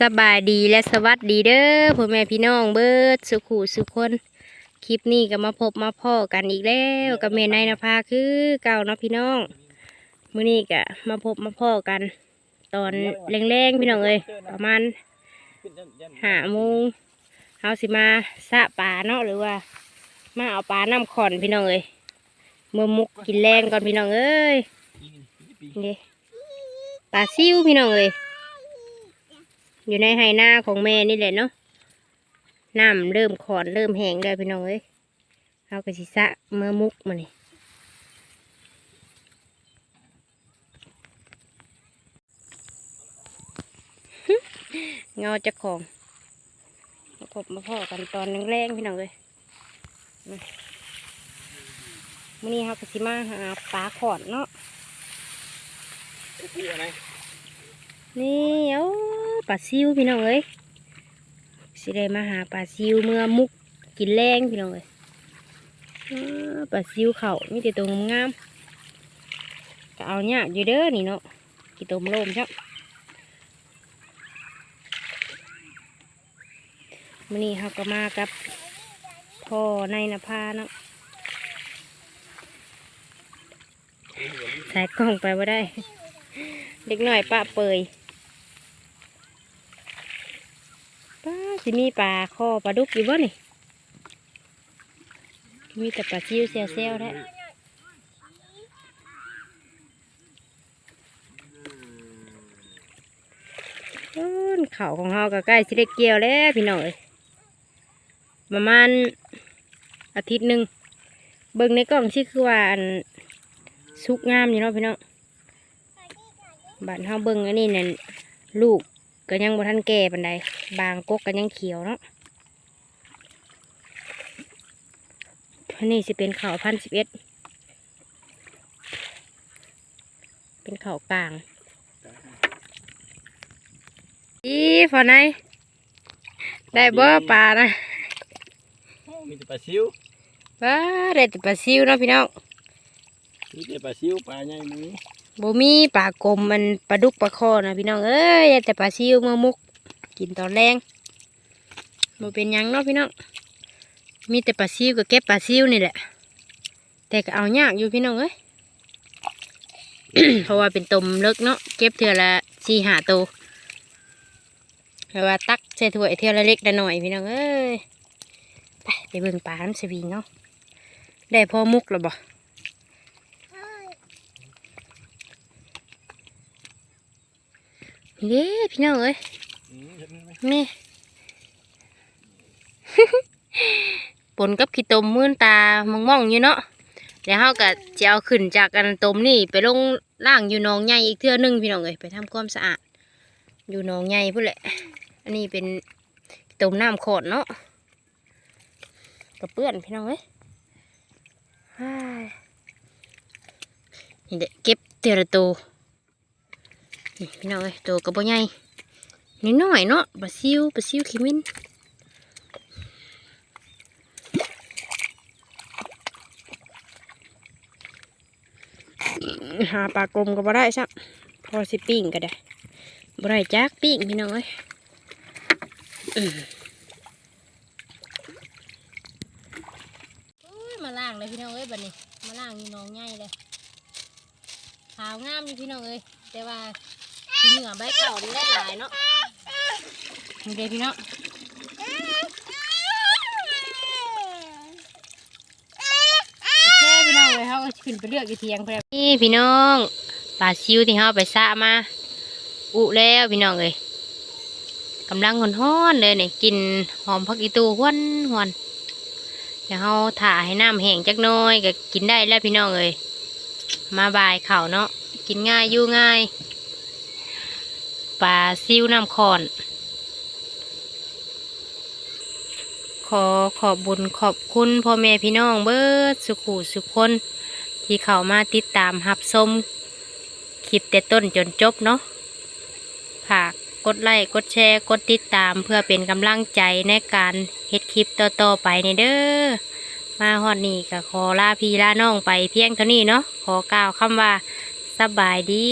สบายดีและสวัสดีเด้อพ่อแม่พี่น้องเบิดสุขูสุขคน คลิปนี้ก็มาพบมาพ่อกันอีกแล้วกับเมนายนภาคือเก่าเนาะพี่น้องมื้อนี้ก็มาพบมาพ่อกัน ตอนแรงๆพี่น้องเอ้ยประมาณหาโมงเฮาสิมาสะปลาเนาะหรือว่า มาเอาปลาน้ำขอนพี่น้องเอ้ยมือมุกกินแรงก่อนพี่น้องเอ้ย นี่ปลาซิวพี่น้องเอ้ยอยู่ในไหนาของแม่นี่แหละเนาะน้ำเริ่มขอนเริ่มแห้งแล้วพี่น้องเอ้ยเอากระสิสะเมื่อมุกมานี่เงาจะของมาพบมาพ่อกันตอนแรงๆพี่น้องเลยมามื่อนี้เรากระสิมาหาปลาขอนเนาะ นี่เอ้าปลาซิวพี่น้องเอ้ยสิได้มาหาปลาซิวเมื่อมุกกินแรงพี่น้องเอ้ยอ้าปลาซิวเขามีแต่ตัวงามๆก็เอาเนี่ยากอยู่เด้อนี่เนาะกี่ตัวมโลมใช่มื่อนี้เขาก็มากับพ่อในนภาเนาะใส่กล้องไปว่าได้ เด็กหน่อยปะเปยป้าสิมีปลาคอปลาดุกอยู่บ่นี่มีแต่ปลาซิวเซลเซลได้เขาของเฮาก็ใกล้สิได้เกี่ยวแล้วพี่น้อยประมาณอาทิตย์หนึ่งเบิ่งในกล้องชื่อคือว่าอันสุกงามอยู่เนาะพี่น้อง บ้านเฮาเบิ่งอันนี้เนี่ยลูกก็ยังบ่ทันแก่ปานใดบางกกก็ยังเขียวเนาะอันนี้สิเป็นเขาพันสิบเอ็ดเป็นเขากลางอีฝนไหนได้บ่ปลานะมีแต่ปลาซิวว้าได้แต่ปลาซิวเนาะพี่น้องมีแต่ปลาซิวปลาใหญ่มือ บ่มีปลากลมมันปลาดุกปลาคอนะพี่น้องเอ้ยแต่ปลาซิวมือมุก กินตอนแรงบ่เป็นยังเนาะพี่น้องมีแต่ปลาซิวก็เก็บปลาซิวนี่แหละ แต่ก็เอายากอยู่พี่น้องเอ้ยเพราะว่าเป็นตมเลิกเนาะเก็บเทื่อละสี่หาตัวเพราะว่าตักใส่ถ้วยเทื่อละเล็กละหน่อยพี่น้องเอ้ยไปไปเบิ่งปลาน้ำสวิงเนาะได้พอมุกแล้วบ่ เย้พี่น้องเอ้ยอืมเห็นไหมแม่ปนกับขี้ตมมื่นตามองมองๆอยู่เนาะแล้วเฮาก็จะเอาขึ้นจากอันตมนี่ไปลงล่างอยู่หนองใหญ่อีกเทื่อหนึงพี่น้องเอ้ยไปทำความสะอาด อยู่หนองใหญ่พุ่นแหละ อันนี้เป็นขี้ตมน้ำขอดเนาะกระเปื้อนพี่น้องเอ้ยฮ้ายนี่เด็กเก็บเทอละตัวนี่ พี่น้องเอ้ยตัวกระบอกใหญ่นิดหน่อยเนาะปลาซิวปลาซิวขิมินหาปลากลมก็บ่ได้ซักพอสิปิ้งก็ได้บ่ได้จักปิ้งพี่น้องเอ้ยมโอ้ยมาล่างเลยพี่น้องเอ้ยบัดนี้ มาล่างนี่น้องใหญ่เลยขาวงามอยู่พี่น้องเอ้ยแต่ว่า เหนือใบเก่านี่ได้หลายเนาะนี่เด้พี่น้องโอเคพี่น้องเลยเขาก็ขึ้นไปเลือกอยู่เทียงไปแล้วนี่พี่น้องปลาซิวที่เขาเอาไปซะมา อุแล้วพี่น้องเลยกำลังหอนห้อนๆเลยนี่กินหอมผักอีตูหวนหวนเดี๋ยวเขาถ่าให้น้ำแห้งจักหน้อยก็กินได้แล้วพี่น้องเลยมาบายเข่าวเนาะกินง่ายอยู่ง่าย ปลาซิวน้ำคอน ขอขอบบุญขอบคุณพ่อแม่พี่น้องเบิดสุขูสุขคน ที่เข้ามาติดตามรับชมคลิปแต่ต้นจนจบเนาะฝากกดไลค์กดแชร์ กดติดตามเพื่อเป็นกำลังใจในการเฮ็ดคลิปต่อๆไปในเด้อ มาฮอดนี้ก็ขอลาพี่ลาน้องไปเพียงเท่านี้เนาะ ขอกล่าวคำว่าสบายดี